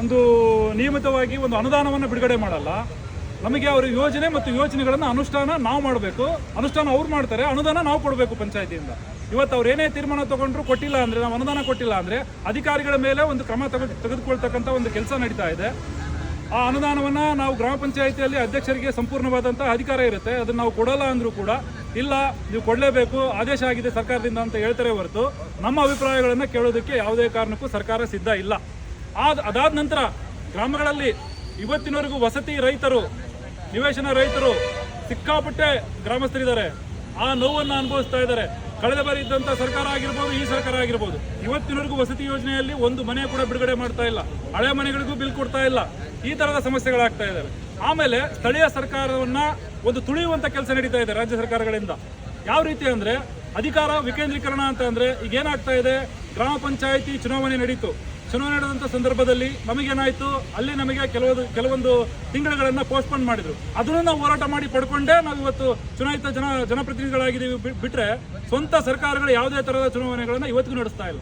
ಒಂದು ನಿಯಮಿತವಾಗಿ ಒಂದು ಅನುದಾನವನ್ನು ಬಿಡುಗಡೆ ಮಾಡಲ್ಲ. ನಮಗೆ ಅವರ ಯೋಜನೆ ಮತ್ತು ಯೋಜನೆಗಳನ್ನು ಅನುಷ್ಠಾನ ನಾವು ಮಾಡಬೇಕು. ಅನುಷ್ಠಾನ ಅವ್ರು ಮಾಡ್ತಾರೆ, ಅನುದಾನ ನಾವು ಕೊಡಬೇಕು ಪಂಚಾಯತಿಯಿಂದ. ಇವತ್ತು ಅವ್ರು ಏನೇ ತೀರ್ಮಾನ ತಗೊಂಡ್ರು ಕೊಟ್ಟಿಲ್ಲ ಅಂದರೆ, ನಾವು ಅನುದಾನ ಕೊಟ್ಟಿಲ್ಲ ಅಂದರೆ ಅಧಿಕಾರಿಗಳ ಮೇಲೆ ಒಂದು ಕ್ರಮ ತೆಗೆದು ತೆಗೆದುಕೊಳ್ತಕ್ಕಂಥ ಒಂದು ಕೆಲಸ ನಡೀತಾ ಇದೆ. ಆ ಅನುದಾನವನ್ನು ನಾವು ಗ್ರಾಮ ಪಂಚಾಯಿತಿಯಲ್ಲಿ ಅಧ್ಯಕ್ಷರಿಗೆ ಸಂಪೂರ್ಣವಾದಂಥ ಅಧಿಕಾರ ಇರುತ್ತೆ. ಅದನ್ನು ನಾವು ಕೊಡಲ್ಲ ಅಂದರೂ ಕೂಡ ಇಲ್ಲ, ನೀವು ಕೊಡಲೇಬೇಕು, ಆದೇಶ ಆಗಿದೆ ಸರ್ಕಾರದಿಂದ ಅಂತ ಹೇಳ್ತಾರೆ ಹೊರತು ನಮ್ಮ ಅಭಿಪ್ರಾಯಗಳನ್ನು ಕೇಳೋದಕ್ಕೆ ಯಾವುದೇ ಕಾರಣಕ್ಕೂ ಸರ್ಕಾರ ಸಿದ್ಧ ಇಲ್ಲ. ಆದ ಅದಾದ ನಂತರ ಗ್ರಾಮಗಳಲ್ಲಿ ಇವತ್ತಿನವರೆಗೂ ವಸತಿ ರೈತರು, ನಿವೇಶನ ರೈತರು ಸಿಕ್ಕಾಪಟ್ಟೆ ಗ್ರಾಮಸ್ಥರಿದ್ದಾರೆ. ಆ ನೋವನ್ನು ಅನುಭವಿಸ್ತಾ ಇದ್ದಾರೆ. ಕಳೆದ ಬಾರಿ ಇದ್ದಂಥ ಸರ್ಕಾರ ಆಗಿರ್ಬೋದು, ಈ ಸರ್ಕಾರ ಆಗಿರ್ಬೋದು, ಇವತ್ತಿನವರೆಗೂ ವಸತಿ ಯೋಜನೆಯಲ್ಲಿ ಒಂದು ಮನೆ ಕೂಡ ಬಿಡುಗಡೆ ಮಾಡ್ತಾ ಇಲ್ಲ. ಹಳೆ ಮನೆಗಳಿಗೂ ಬಿಲ್ ಕೊಡ್ತಾ ಇಲ್ಲ. ಈ ತರದ ಸಮಸ್ಯೆಗಳಾಗ್ತಾ ಇದ್ದಾವೆ. ಆಮೇಲೆ ಸ್ಥಳೀಯ ಸರ್ಕಾರವನ್ನ ಒಂದು ತುಳಿಯುವಂತ ಕೆಲಸ ನಡೀತಾ ಇದೆ ರಾಜ್ಯ ಸರ್ಕಾರಗಳಿಂದ. ಯಾವ ರೀತಿ ಅಂದ್ರೆ, ಅಧಿಕಾರ ವಿಕೇಂದ್ರೀಕರಣ ಅಂತ ಅಂದ್ರೆ ಈಗ ಏನಾಗ್ತಾ ಇದೆ? ಗ್ರಾಮ ಪಂಚಾಯಿತಿ ಚುನಾವಣೆ ನಡೀತು. ಚುನಾವಣೆ ನಡೆದಂಥ ಸಂದರ್ಭದಲ್ಲಿ ನಮಗೇನಾಯ್ತು? ಅಲ್ಲಿ ನಮಗೆ ಕೆಲವೊಂದು ಕೆಲವೊಂದು ತಿಂಗಳುಗಳನ್ನು ಪೋಸ್ಟ್ಪೋನ್ ಮಾಡಿದ್ರು. ಅದನ್ನು ನಾವು ಹೋರಾಟ ಮಾಡಿ ಪಡ್ಕೊಂಡೇ ನಾವು ಇವತ್ತು ಚುನಾಯಿತ ಜನ, ಜನಪ್ರತಿನಿಧಿಗಳಾಗಿದ್ದೀವಿ ಬಿಟ್ಟರೆ ಸ್ವಂತ ಸರ್ಕಾರಗಳು ಯಾವುದೇ ತರಹದ ಚುನಾವಣೆಗಳನ್ನು ಇವತ್ತಿಗೂ ನಡೆಸ್ತಾ ಇಲ್ಲ.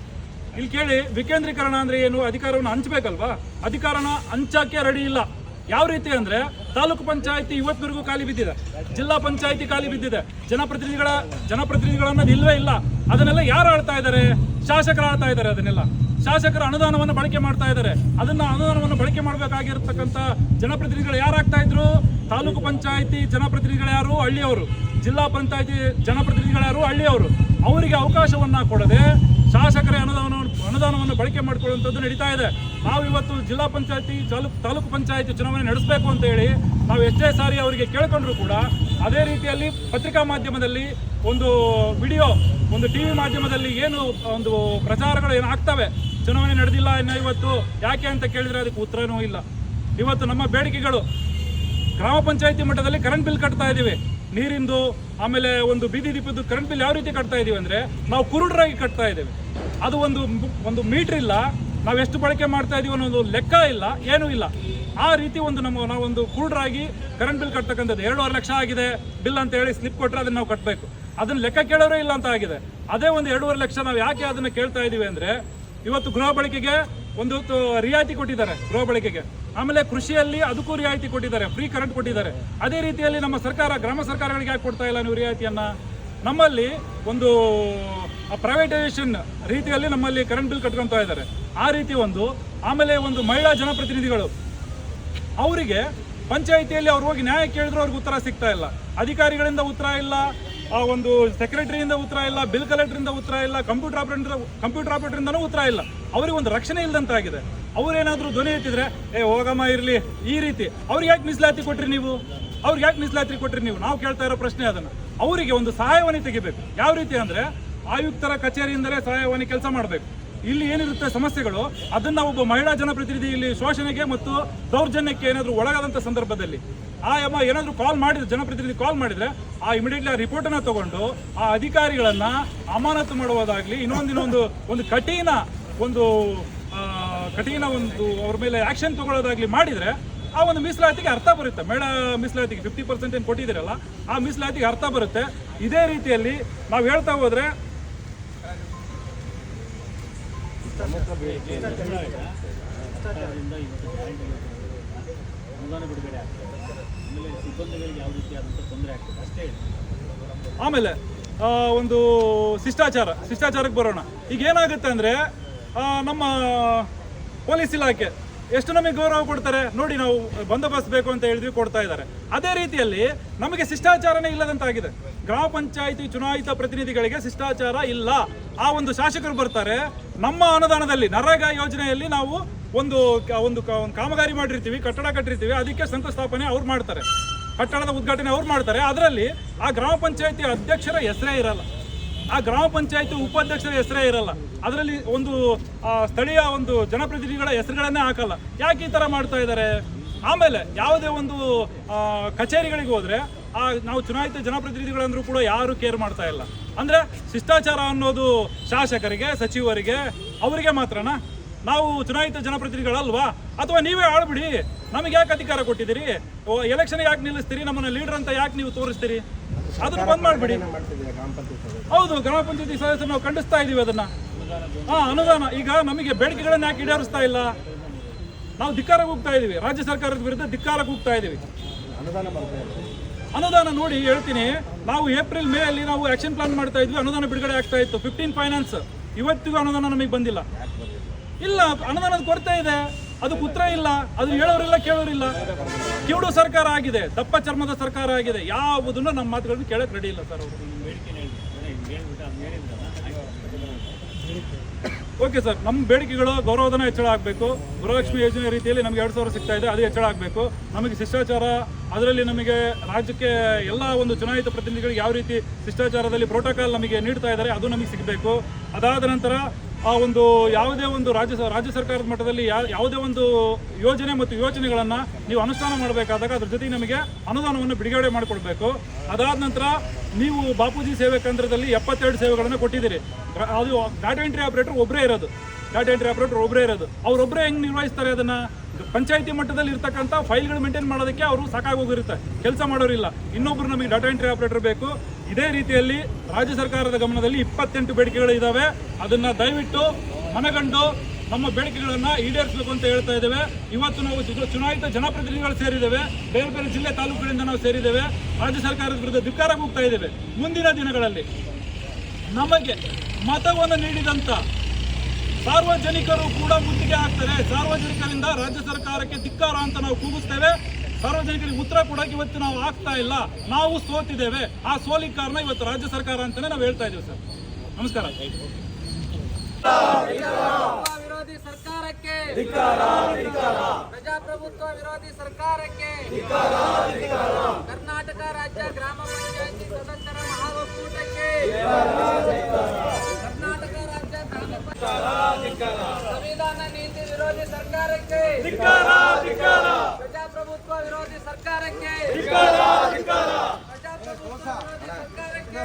ಇಲ್ಲಿ ಕೇಳಿ ವಿಕೇಂದ್ರೀಕರಣ ಅಂದ್ರೆ ಏನು? ಅಧಿಕಾರವನ್ನು ಹಂಚಬೇಕಲ್ವಾ? ಅಧಿಕಾರನ ಹಂಚಕ್ಕೆ ರೆಡಿ ಇಲ್ಲ. ಯಾವ ರೀತಿ ಅಂದ್ರೆ ತಾಲೂಕು ಪಂಚಾಯತಿ ಇವತ್ತಿಗೂ ಖಾಲಿ ಬಿದ್ದಿದೆ. ಜಿಲ್ಲಾ ಪಂಚಾಯತಿ ಖಾಲಿ ಬಿದ್ದಿದೆ. ಜನಪ್ರತಿನಿಧಿಗಳ, ಜನಪ್ರತಿನಿಧಿಗಳನ್ನೋದು ಇಲ್ಲವೇ ಇಲ್ಲ. ಅದನ್ನೆಲ್ಲ ಯಾರು ಆಳ್ತಾ ಇದ್ದಾರೆ ಶಾಸಕರು ಆಳ್ತಾ ಇದ್ದಾರೆ ಅದನ್ನೆಲ್ಲ. ಶಾಸಕರ ಅನುದಾನವನ್ನು ಬಳಕೆ ಮಾಡ್ತಾ ಇದ್ದಾರೆ. ಅದನ್ನ ಅನುದಾನವನ್ನು ಬಳಕೆ ಮಾಡಬೇಕಾಗಿರ್ತಕ್ಕಂಥ ಜನಪ್ರತಿನಿಧಿಗಳು ಯಾರಾಗ್ತಾ ಇದ್ರು? ತಾಲೂಕು ಪಂಚಾಯಿತಿ ಜನಪ್ರತಿನಿಧಿಗಳು ಯಾರು? ಹಳ್ಳಿಯವರು. ಜಿಲ್ಲಾ ಪಂಚಾಯಿತಿ ಜನಪ್ರತಿನಿಧಿಗಳು ಯಾರು? ಹಳ್ಳಿಯವರು. ಅವರಿಗೆ ಅವಕಾಶವನ್ನ ಕೊಡದೆ ಶಾಸಕರೇ ಅನುದಾನವನ್ನು ಅನುದಾನವನ್ನು ಬಳಕೆ ಮಾಡಿಕೊಳ್ಳುವಂಥದ್ದು ನಡೀತಾ ಇದೆ. ನಾವು ಇವತ್ತು ಜಿಲ್ಲಾ ಪಂಚಾಯಿತಿ, ತಾಲೂಕು ಪಂಚಾಯತಿ ಚುನಾವಣೆ ನಡೆಸಬೇಕು ಅಂತ ಹೇಳಿ ನಾವು ಎಷ್ಟೇ ಸಾರಿ ಅವರಿಗೆ ಕೇಳ್ಕೊಂಡ್ರು ಕೂಡ ಅದೇ ರೀತಿಯಲ್ಲಿ ಪತ್ರಿಕಾ ಮಾಧ್ಯಮದಲ್ಲಿ ಒಂದು ವಿಡಿಯೋ, ಒಂದು ಟಿವಿ ಮಾಧ್ಯಮದಲ್ಲಿ ಏನು ಒಂದು ಪ್ರಚಾರಗಳು ಏನು ಚುನಾವಣೆ ನಡೆದಿಲ್ಲ ಇನ್ನು ಇವತ್ತು ಯಾಕೆ ಅಂತ ಕೇಳಿದರೆ ಅದಕ್ಕೆ ಉತ್ತರನೂ ಇಲ್ಲ. ಇವತ್ತು ನಮ್ಮ ಬೇಡಿಕೆಗಳು ಗ್ರಾಮ ಪಂಚಾಯತಿ ಮಟ್ಟದಲ್ಲಿ ಕರೆಂಟ್ ಬಿಲ್ ಕಟ್ತಾ ಇದ್ದೀವಿ. ನೀರಿಂದು, ಆಮೇಲೆ ಒಂದು ಬೀದಿ ದೀಪದ್ದು ಕರೆಂಟ್ ಬಿಲ್ ಯಾವ ರೀತಿ ಕಟ್ತಾ ಇದ್ದೀವಿ ಅಂದರೆ ನಾವು ಕುರುಡರಾಗಿ ಕಟ್ತಾ ಇದ್ದೇವೆ. ಅದು ಒಂದು ಒಂದು ಮೀಟ್ರ್ ಇಲ್ಲ. ನಾವು ಎಷ್ಟು ಬಳಕೆ ಮಾಡ್ತಾ ಇದೀವಿ ಅನ್ನೋ ಒಂದು ಲೆಕ್ಕ ಇಲ್ಲ, ಏನೂ ಇಲ್ಲ. ಆ ರೀತಿ ಒಂದು ನಮ್ಮ ನಾವೊಂದು ಕುರುಡರಾಗಿ ಕರೆಂಟ್ ಬಿಲ್ ಕಟ್ತಕ್ಕಂಥದ್ದು. ಎರಡೂವರೆ ಲಕ್ಷ ಆಗಿದೆ ಬಿಲ್ ಅಂತ ಹೇಳಿ ಸ್ಲಿಪ್ ಕೊಟ್ಟರೆ ಅದನ್ನು ನಾವು ಕಟ್ಟಬೇಕು ಅದನ್ನು ಲೆಕ್ಕ ಕೇಳೋರೇ ಇಲ್ಲ ಅಂತ ಆಗಿದೆ. ಅದೇ ಒಂದು ಎರಡೂವರೆ ಲಕ್ಷ ನಾವು ಯಾಕೆ ಅದನ್ನು ಕೇಳ್ತಾ ಇದ್ದೀವಿ ಅಂದ್ರೆ ಇವತ್ತು ಗೃಹ ಬಳಕೆಗೆ ಒಂದು ರಿಯಾಯಿತಿ ಕೊಟ್ಟಿದ್ದಾರೆ, ಗೃಹ ಬಳಕೆಗೆ. ಆಮೇಲೆ ಕೃಷಿಯಲ್ಲಿ ಅದಕ್ಕೂ ರಿಯಾಯಿತಿ ಕೊಟ್ಟಿದ್ದಾರೆ ಫ್ರೀ ಕರೆಂಟ್ ಕೊಟ್ಟಿದ್ದಾರೆ. ಅದೇ ರೀತಿಯಲ್ಲಿ ನಮ್ಮ ಸರ್ಕಾರ, ಗ್ರಾಮ ಸರ್ಕಾರಗಳಿಗೆ ಯಾಕೆ ಕೊಡ್ತಾ ಇಲ್ಲ ನೀವು ರಿಯಾಯಿತಿಯನ್ನು? ನಮ್ಮಲ್ಲಿ ಒಂದು ಪ್ರೈವೇಟೈಸೇಷನ್ ರೀತಿಯಲ್ಲಿ ನಮ್ಮಲ್ಲಿ ಕರೆಂಟ್ ಬಿಲ್ ಕಟ್ಕೊತಾ ಇದ್ದಾರೆ. ಆ ರೀತಿ ಒಂದು, ಆಮೇಲೆ ಒಂದು ಮಹಿಳಾ ಜನಪ್ರತಿನಿಧಿಗಳು. ಅವರಿಗೆ ಪಂಚಾಯಿತಿಯಲ್ಲಿ ಅವ್ರು ಹೋಗಿ ನ್ಯಾಯ ಕೇಳಿದ್ರು ಅವ್ರಿಗೆ ಉತ್ತರ ಸಿಗ್ತಾ ಇಲ್ಲ. ಅಧಿಕಾರಿಗಳಿಂದ ಉತ್ತರ ಇಲ್ಲ. ಆ ಒಂದು ಸೆಕ್ರೆಟರಿಯಿಂದ ಉತ್ತರ ಇಲ್ಲ, ಬಿಲ್ ಕಲೆಕ್ಟರಿಂದ ಉತ್ತರ ಇಲ್ಲ, ಕಂಪ್ಯೂಟರ್ ಆಪರೇಟರ್, ಕಂಪ್ಯೂಟರ್ ಆಪರೇಟರಿಂದನೂ ಉತ್ತರ ಇಲ್ಲ. ಅವರಿಗೆ ಒಂದು ರಕ್ಷಣೆ ಇಲ್ಲದಂತಾಗಿದೆ ಅವರೇನಾದರೂ ಧ್ವನಿ ಎತ್ತಿದ್ರೆ, ಏ, ಹೋಗಮ್ಮ, ಇರಲಿ. ಈ ರೀತಿ. ಅವ್ರಿಗೆ ಯಾಕೆ ಮೀಸಲಾತಿ ಕೊಟ್ರಿ ನೀವು? ಅವ್ರಿಗೆ ಯಾಕೆ ಮೀಸಲಾತಿ ಕೊಟ್ರಿ ನೀವು? ನಾವು ಕೇಳ್ತಾ ಇರೋ ಪ್ರಶ್ನೆ ಅದನ್ನು. ಅವರಿಗೆ ಒಂದು ಸಹಾಯವಾಣಿ ತೆಗಿಬೇಕು. ಯಾವ ರೀತಿ ಅಂದ್ರೆ, ಆಯುಕ್ತರ ಕಚೇರಿಯಿಂದಲೇ ಸಹಾಯವಾಣಿ ಕೆಲಸ ಮಾಡಬೇಕು. ಇಲ್ಲಿ ಏನಿರುತ್ತೆ ಸಮಸ್ಯೆಗಳು, ಅದನ್ನ ಒಬ್ಬ ಮಹಿಳಾ ಜನಪ್ರತಿನಿಧಿ ಇಲ್ಲಿ ಶೋಷಣೆಗೆ ಮತ್ತು ದೌರ್ಜನ್ಯಕ್ಕೆ ಏನಾದರೂ ಒಳಗಾದಂಥ ಸಂದರ್ಭದಲ್ಲಿ ಆ ಎಮ್ಮ ಏನಾದರೂ ಕಾಲ್ ಮಾಡಿದ್ರೆ, ಜನಪ್ರತಿನಿಧಿ ಕಾಲ್ ಮಾಡಿದ್ರೆ, ಆ ಇಮಿಡಿಯೇಟ್ಲಿ ಆ ರಿಪೋರ್ಟ್ ಅನ್ನ ತಗೊಂಡು, ಆ ಅಧಿಕಾರಿಗಳನ್ನ ಅಮಾನತು ಮಾಡುವುದಾಗಲಿ ಇನ್ನೊಂದು ಇನ್ನೊಂದು ಒಂದು ಕಠಿಣ ಒಂದು ಕಠಿಣ ಒಂದು ಅವ್ರ ಮೇಲೆ ಆಕ್ಷನ್ ತಗೊಳ್ಳೋದಾಗ್ಲಿ ಮಾಡಿದ್ರೆ, ಆ ಒಂದು ಮೀಸಲಾತಿಗೆ ಅರ್ಥ ಬರುತ್ತೆ. ಮಹಿಳಾ ಮೀಸಲಾತಿಗೆ ಫಿಫ್ಟಿ ಪರ್ಸೆಂಟ್ ಏನು ಕೊಟ್ಟಿದ್ದೀರಲ್ಲ, ಆ ಮೀಸಲಾತಿಗೆ ಅರ್ಥ ಬರುತ್ತೆ. ಇದೇ ರೀತಿಯಲ್ಲಿ ನಾವು ಹೇಳ್ತಾ ಹೋದ್ರೆ ಆಮೇಲೆ ಆಮೇಲೆ ಒಂದು ಶಿಷ್ಟಾಚಾರ ಶಿಷ್ಟಾಚಾರಕ್ಕೆ ಬರೋಣ. ಈಗ ಏನಾಗುತ್ತೆ ಅಂದ್ರೆ ನಮ್ಮ ಪೊಲೀಸ್ ಇಲಾಖೆ ಎಷ್ಟು ನಮಗೆ ಗೌರವ ಕೊಡ್ತಾರೆ? ನೋಡಿ ನಾವು ಬಂದೋಬಸ್ತ್ ಬೇಕು ಅಂತ ಹೇಳಿದ್ವಿ, ಕೊಡ್ತಾ ಇದ್ದಾರೆ. ಅದೇ ರೀತಿಯಲ್ಲಿ ನಮಗೆ ಶಿಷ್ಟಾಚಾರನೇ ಇಲ್ಲದಂತಾಗಿದೆ. ಗ್ರಾಮ ಪಂಚಾಯಿತಿ ಚುನಾಯಿತ ಪ್ರತಿನಿಧಿಗಳಿಗೆ ಶಿಷ್ಟಾಚಾರ ಇಲ್ಲ. ಆ ಒಂದು ಶಾಸಕರು ಬರ್ತಾರೆ. ನಮ್ಮ ಅನುದಾನದಲ್ಲಿ, ನರೇಗಾ ಯೋಜನೆಯಲ್ಲಿ ನಾವು ಒಂದು ಒಂದು ಕಾಮಗಾರಿ ಮಾಡಿರ್ತೀವಿ, ಕಟ್ಟಡ ಕಟ್ಟಿರ್ತೀವಿ, ಅದಕ್ಕೆ ಶಂಕುಸ್ಥಾಪನೆ ಅವ್ರು ಮಾಡ್ತಾರೆ. ಕಟ್ಟಡದ ಉದ್ಘಾಟನೆ ಅವ್ರು ಮಾಡ್ತಾರೆ. ಅದರಲ್ಲಿ ಆ ಗ್ರಾಮ ಪಂಚಾಯಿತಿ ಅಧ್ಯಕ್ಷರ ಹೆಸರೇ ಇರಲ್ಲ. ಆ ಗ್ರಾಮ ಪಂಚಾಯತಿ ಉಪಾಧ್ಯಕ್ಷರ ಹೆಸರೇ ಇರಲ್ಲ. ಅದರಲ್ಲಿ ಒಂದು ಸ್ಥಳೀಯ ಒಂದು ಜನಪ್ರತಿನಿಧಿಗಳ ಹೆಸರುಗಳನ್ನೇ ಹಾಕಲ್ಲ. ಯಾಕೆ ಈ ಥರ ಮಾಡ್ತಾ ಇದ್ದಾರೆ ಆಮೇಲೆ ಯಾವುದೇ ಒಂದು ಕಚೇರಿಗಳಿಗೆ ಹೋದರೆ, ಆ, ನಾವು ಚುನಾಯಿತ ಜನಪ್ರತಿನಿಧಿಗಳಂದ್ರೂ ಕೂಡ ಯಾರು ಕೇರ್ ಮಾಡ್ತಾ ಇಲ್ಲ. ಅಂದ್ರೆ ಶಿಷ್ಟಾಚಾರ ಅನ್ನೋದು ಶಾಸಕರಿಗೆ, ಸಚಿವರಿಗೆ, ಅವರಿಗೆ ಮಾತ್ರನಾ? ನಾವು ಚುನಾಯಿತ ಜನಪ್ರತಿನಿಧಿಗಳಲ್ವಾ? ಅಥವಾ ನೀವೇ ಆಳ್ಬಿಡಿ. ನಮಗೆ ಯಾಕೆ ಅಧಿಕಾರ ಕೊಟ್ಟಿದ್ದೀರಿ? ಎಲೆಕ್ಷನ್ ಯಾಕೆ ನಿಲ್ಲಿಸ್ತೀರಿ? ನಮ್ಮನ್ನ ಲೀಡರ್ ಅಂತ ಯಾಕೆ ನೀವು ತೋರಿಸ್ತೀರಿ? ಅದನ್ನ ಬಂದ್ ಮಾಡ್ಬಿಡಿ. ಹೌದು ಗ್ರಾಮ ಪಂಚಾಯತಿ ಸದಸ್ಯರು ನಾವು ಖಂಡಿಸ್ತಾ ಇದೀವಿ ಅದನ್ನ. ಹಾ ಅನುದಾನ. ಈಗ ನಮಗೆ ಬೇಡಿಕೆಗಳನ್ನ ಯಾಕೆ ಈಡೇರಿಸ್ತಾ ಇಲ್ಲ? ನಾವು ಧಿಕ್ಕಾರ ಹೋಗ್ತಾ ಇದೀವಿ ರಾಜ್ಯ ಸರ್ಕಾರದ ವಿರುದ್ಧ ಧಿಕ್ಕಾರಕ್ಕೆ ಹೋಗ್ತಾ ಇದೀವಿ ಅನುದಾನ ನೋಡಿ ಹೇಳ್ತೀನಿ. ನಾವು ಏಪ್ರಿಲ್ ಮೇ ಅಲ್ಲಿ ನಾವು ಆಕ್ಷನ್ ಪ್ಲಾನ್ ಮಾಡ್ತಾ ಇದ್ವಿ. ಅನುದಾನ ಬಿಡುಗಡೆ ಆಗ್ತಾ ಇತ್ತು. ಫಿಫ್ಟೀನ್ ಫೈನಾನ್ಸ್ ಇವತ್ತಿಗೂ ಅನುದಾನ ನಮಗೆ ಬಂದಿಲ್ಲ? ಇಲ್ಲ ಅನುದಾನದ ಕೊರತೆ ಇದೆ. ಅದಕ್ಕೆ ಉತ್ತರ ಇಲ್ಲ, ಅದು ಹೇಳೋರಿಲ್ಲ, ಕೇಳೋರಿಲ್ಲ. ಕಿವುಡು ಸರ್ಕಾರ ಆಗಿದೆ, ದಪ್ಪ ಚರ್ಮದ ಸರ್ಕಾರ ಆಗಿದೆ, ಯಾವುದನ್ನು ನಮ್ಮ ಮಾತುಗಳನ್ನು ಕೇಳಕ್ ರೆಡಿ ಇಲ್ಲ ಸರ್ ಅದೇ ಓಕೆ ಸರ್ ನಮ್ಮ ಬೇಡಿಕೆಗಳು ಗೌರವಧನ ಹೆಚ್ಚಳ ಆಗಬೇಕು. ಗೃಹಲಕ್ಷ್ಮಿ ಯೋಜನೆ ರೀತಿಯಲ್ಲಿ ನಮಗೆ ಎರಡು ಸಾವಿರ ಸಿಗ್ತಾ ಇದೆ, ಅದು ಹೆಚ್ಚಳ ಆಗಬೇಕು. ನಮಗೆ ಶಿಷ್ಟಾಚಾರ, ಅದರಲ್ಲಿ ನಮಗೆ ರಾಜ್ಯಕ್ಕೆ ಎಲ್ಲ ಒಂದು ಚುನಾಯಿತ ಪ್ರತಿನಿಧಿಗಳಿಗೆ ಯಾವ ರೀತಿ ಶಿಷ್ಟಾಚಾರದಲ್ಲಿ ಪ್ರೋಟೋಕಾಲ್ ನಮಗೆ ನೀಡ್ತಾ ಇದ್ದಾರೆ, ಅದು ನಮಗೆ ಸಿಗಬೇಕು. ಅದಾದ ನಂತರ ಆ ಒಂದು ಯಾವುದೇ ಒಂದು ರಾಜ್ಯ ರಾಜ್ಯ ಸರ್ಕಾರದ ಮಟ್ಟದಲ್ಲಿ ಯಾವುದೇ ಒಂದು ಯೋಜನೆ ಮತ್ತು ಯೋಜನೆಗಳನ್ನು ನೀವು ಅನುಷ್ಠಾನ ಮಾಡಬೇಕಾದಾಗ ಅದ್ರ ಜೊತೆಗೆ ನಮಗೆ ಅನುದಾನವನ್ನು ಬಿಡುಗಡೆ ಮಾಡಿಕೊಡ್ಬೇಕು. ಅದಾದ ನಂತರ ನೀವು ಬಾಪೂಜಿ ಸೇವೆ ಕೇಂದ್ರದಲ್ಲಿ ಎಪ್ಪತ್ತೆರಡು ಸೇವೆಗಳನ್ನು ಕೊಟ್ಟಿದ್ದೀರಿ. ಅದು ಡಾಟಾ ಎಂಟ್ರಿ ಆಪರೇಟರ್ ಒಬ್ಬರೇ ಇರೋದು. ಡಾಟಾ ಎಂಟ್ರಿ ಆಪರೇಟರ್ ಒಬ್ಬರೇ ಇರೋದು. ಅವ್ರೊಬ್ಬರೇ ಹೆಂಗೆ ನಿರ್ವಹಿಸ್ತಾರೆ ಅದನ್ನ? ಪಂಚಾಯತಿ ಮಟ್ಟದಲ್ಲಿ ಇರ್ತಕ್ಕಂಥ ಫೈಲ್ಗಳು ಮೇಂಟೈನ್ ಮಾಡೋದಕ್ಕೆ ಅವರು ಸಾಕಾಗೋಗಿರುತ್ತೆ. ಕೆಲಸ ಮಾಡೋರಿಲ್ಲ. ಇನ್ನೊಬ್ರು ನಮಗೆ ಡಾಟಾ ಎಂಟ್ರಿ ಆಪರೇಟರ್ ಬೇಕು. ಇದೇ ರೀತಿಯಲ್ಲಿ ರಾಜ್ಯ ಸರ್ಕಾರದ ಗಮನದಲ್ಲಿ ಇಪ್ಪತ್ತೆಂಟು ಬೇಡಿಕೆಗಳು ಇದ್ದಾವೆ ಅದನ್ನು ದಯವಿಟ್ಟು ಮನಗಂಡು ನಮ್ಮ ಬೇಡಿಕೆಗಳನ್ನು ಈಡೇರಿಸಬೇಕು ಅಂತ ಹೇಳ್ತಾ ಇದ್ದೇವೆ. ಇವತ್ತು ನಾವು ಚುನಾಯಿತ ಜನಪ್ರತಿನಿಧಿಗಳು ಸೇರಿದ್ದೇವೆ. ಬೇರೆ ಬೇರೆ ಜಿಲ್ಲೆ ತಾಲೂಕುಗಳಿಂದ ನಾವು ಸೇರಿದ್ದೇವೆ. ರಾಜ್ಯ ಸರ್ಕಾರದ ವಿರುದ್ಧ ಧಿಕ್ಕಾರ ಹೋಗ್ತಾ ಇದ್ದೇವೆ. ಮುಂದಿನ ದಿನಗಳಲ್ಲಿ ನಮಗೆ ಮತವನ್ನು ನೀಡಿದಂತ ಸಾರ್ವಜನಿಕರು ಕೂಡ ಮುತ್ತಿಗೆ ಹಾಕ್ತಾರೆ. ಸಾರ್ವಜನಿಕರಿಂದ ರಾಜ್ಯ ಸರ್ಕಾರಕ್ಕೆ ಧಿಕ್ಕಾರ ಅಂತ ನಾವು ಕೂಗಿಸ್ತೇವೆ. ಸಾರ್ವಜನಿಕರಿಗೆ ಉತ್ತರ ಕೊಡಕ್ಕೆ ಇವತ್ತು ನಾವು ಆಗ್ತಾ ಇಲ್ಲ. ನಾವು ಸೋತಿದ್ದೇವೆ. ಆ ಸೋಲಿಗೆ ಕಾರಣ ಇವತ್ತು ರಾಜ್ಯ ಸರ್ಕಾರ ಅಂತಾನೆ ನಾವು ಹೇಳ್ತಾ ಇದ್ದೀವಿ ಸರ್. ನಮಸ್ಕಾರ. ವಿರೋಧಿ ಸರ್ಕಾರಕ್ಕೆ ಪ್ರಜಾಪ್ರಭುತ್ವ ವಿರೋಧಿ ಸರ್ಕಾರಕ್ಕೆ ಕರ್ನಾಟಕ ರಾಜ್ಯ ಗ್ರಾಮ ಪಂಚಾಯತಿ ಸದಸ್ಯರ ಕರ್ನಾಟಕ ರಾಜ್ಯ ಗ್ರಾಮ ಪಂಚಾಯತ್ ಸಂವಿಧಾನ ನೀತಿ ವಿರೋಧಿ ಸರ್ಕಾರಕ್ಕೆ ಪ್ರಜಾಪ್ರಭುತ್ವ ವಿರೋಧಿ ಸರ್ಕಾರಕ್ಕೆ ಪ್ರಜಾಪ್ರಭುತ್ವ ವಿರೋಧಿ ಸರ್ಕಾರಕ್ಕೆ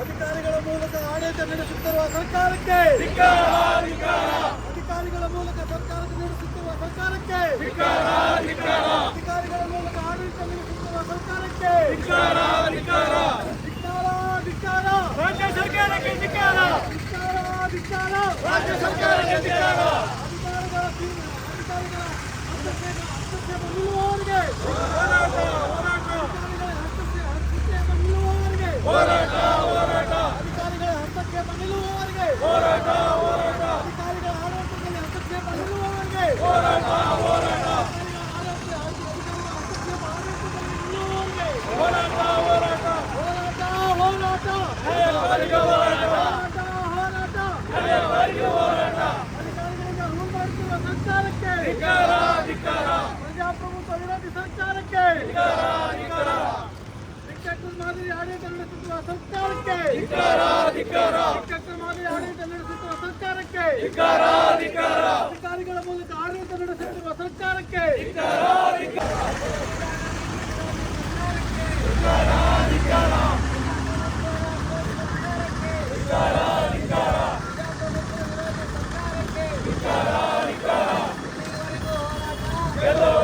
ಅಧಿಕಾರಿಗಳ ಮೂಲಕ ಆಡಳಿತ ನಡೆಸುತ್ತಿರುವ ಸರ್ಕಾರಕ್ಕೆ. ಅಧಿಕಾರಿಗಳ ಮೂಲಕ ಸರ್ಕಾರ ನಡೆಸುತ್ತಿರುವ ಸರ್ಕಾರಕ್ಕೆ. ಅಧಿಕಾರಿಗಳ ಮೂಲಕ ಆಡಳಿತ ನಡೆಸುತ್ತಿರುವ ಸರ್ಕಾರಕ್ಕೆ. ರಾಜ್ಯ ಸರ್ಕಾರಕ್ಕೆ. ರಾಜ್ಯ ಸರ್ಕಾರಕ್ಕೆ ಧಿಕ್ಕಾರ. ಅಧಿಕಾರಿಗಳ ತೀವ್ರ- ಅಧಿಕಾರಿಗಳ ಹಸ್ತಕ್ಷೇಪ ಹಸ್ತಕ್ಷೇಪ ಶಿಕ್ಷಕರ ಮಾದರಿ ಆಡಳಿತ ನಡೆಸುತ್ತಿರುವ ಸರ್ಕಾರಕ್ಕೆ ಶಿಕ್ಷಕರ ಮಾದರಿ ಆಡಳಿತ ನಡೆಸುತ್ತಿರುವ ಸರ್ಕಾರಕ್ಕೆ ಅಧಿಕಾರಿಗಳ ಮೂಲಕ ಆಡಳಿತ ನಡೆಸುತ್ತಿರುವ ಸರ್ಕಾರಕ್ಕೆ Hello.